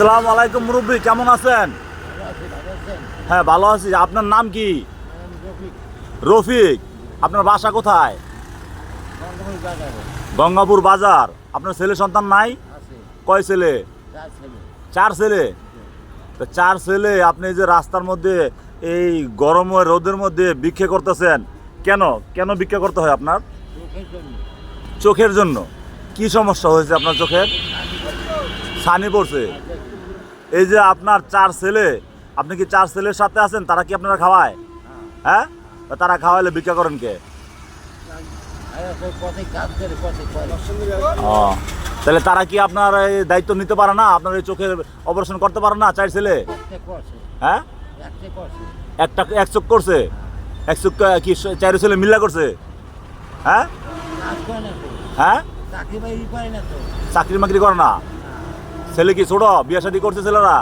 আসসালামু আলাইকুম মুরব্বী, কেমন আছেন? হ্যাঁ ভালো আছি। আপনার নাম কি? রফিক। আপনার বাসা কোথায়? গঙ্গাপুর বাজার। আপনার ছেলে সন্তান নাই? কয় ছেলে? চার ছেলে। তো চার ছেলে আপনি যে রাস্তার মধ্যে, এই গরমের রোদের মধ্যে ভিক্ষে করতেছেন, কেন? কেন ভিক্ষা করতে হয় আপনার? চোখের জন্য। কি সমস্যা হয়েছে আপনার চোখের? ছানি পড়ছে। এই যে আপনার চার ছেলে, আপনি কি চার ছেলের সাথে আছেন? তারা কি আপনারা খাওয়ায়? হ্যাঁ? তারা খাওয়াইলে ভিক্ষা করেন কে? তাহলে তারা কি আপনার দায়িত্ব নিতে পারে না? আপনার এই চোখের অপারেশন করতে পারে না চার ছেলে? হ্যাঁ? একটা এক চোখ করছে? এক চোখ কি চার ছেলে মিল্লা করছে? হ্যাঁ? হ্যাঁ? চাকরি বাকরি করে না ছেলে কি ছোট? বিয়ে শাদী করছে ছেলেরা?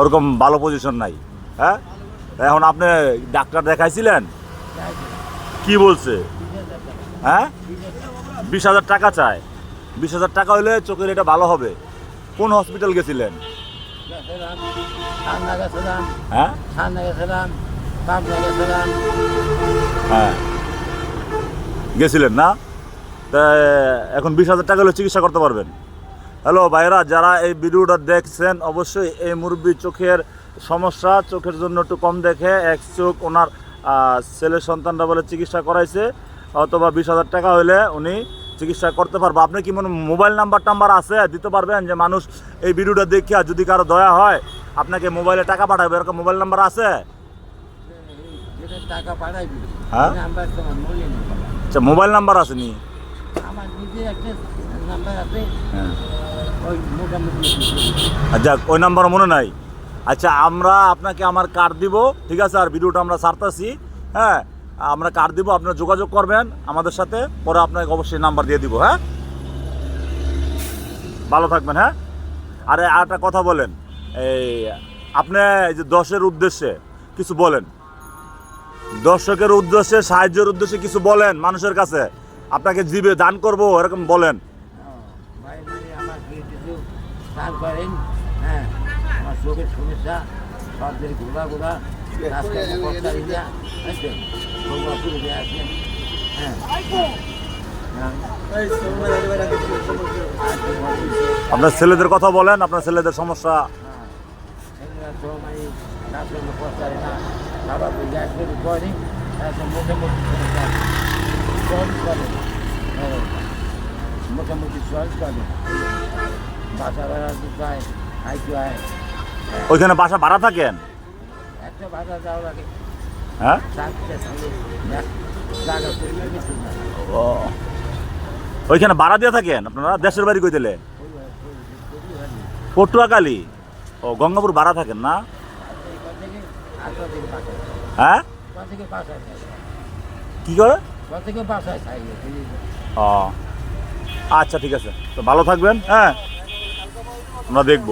ওরকম ভালো পজিশন নাই হ্যাঁ? এখন আপনি ডাক্তার দেখাইছিলেন? কি বলছে? হ্যাঁ? বিশ হাজার টাকা চায়। বিশ হাজার টাকা হলে চোখের এটা ভালো হবে। কোন হসপিটাল গেছিলেন? হ্যাঁ? হ্যাঁ। গেছিলেন না? তা এখন বিশ হাজার টাকা হলে চিকিৎসা করতে পারবেন। হ্যালো ভাইরা যারা এই ভিডিওটা দেখছেন অবশ্যই এই মুরব্বীর চোখের সমস্যা চোখের জন্য একটু কম দেখে এক চোখ ওনার ছেলের সন্তানরা বলে চিকিৎসা করাইছে অথবা বিশ হাজার টাকা হলে উনি চিকিৎসা করতে পারব। আপনি কি মনে মোবাইল নাম্বার টাম্বার আছে? দিতে পারবেন যে মানুষ এই ভিডিওটা দেখিয়া যদি কারও দয়া হয় আপনাকে মোবাইলে টাকা পাঠাবে। এরকম মোবাইল নাম্বার আছে? হ্যাঁ? আচ্ছা মোবাইল নাম্বার আছে নি? হ্যাঁ। ওই আচ্ছা ওই নাম্বার মনে নাই। আচ্ছা আমরা আপনাকে আমার কার্ড দিব ঠিক আছে? আর ভিডিওটা আমরা ছাড়তেছি হ্যাঁ? আমরা কার্ড দিব আপনারা যোগাযোগ করবেন আমাদের সাথে পরে আপনাকে অবশ্যই নাম্বার দিয়ে দিব হ্যাঁ? ভালো থাকবেন হ্যাঁ? আরে আর একটা কথা বলেন এই আপনি এই যে দশের উদ্দেশ্যে কিছু বলেন। দর্শকের উদ্দেশ্যে সাহায্যের উদ্দেশ্যে কিছু বলেন মানুষের কাছে। আপনাকে জিবে দান করব এরকম বলেন? আপনার ছেলেদের কথা বলেন আপনার ছেলেদের সমস্যা তো করে মোটামুটি বাসা ভাড়া খাইতে হয় ওইখানে বাসা ভাড়া থাকেন? একটা বাসা হ্যাঁ? ও। ওইখানে ভাড়া দিয়ে থাকেন আপনারা? দেশের বাড়ি কই দিলে? পটুয়াখালী। ও গঙ্গাপুর ভাড়া থাকেন না? হ্যাঁ? কি করে? ও। আচ্ছা ঠিক আছে। তো ভালো থাকবেন হ্যাঁ? আমরা দেখব।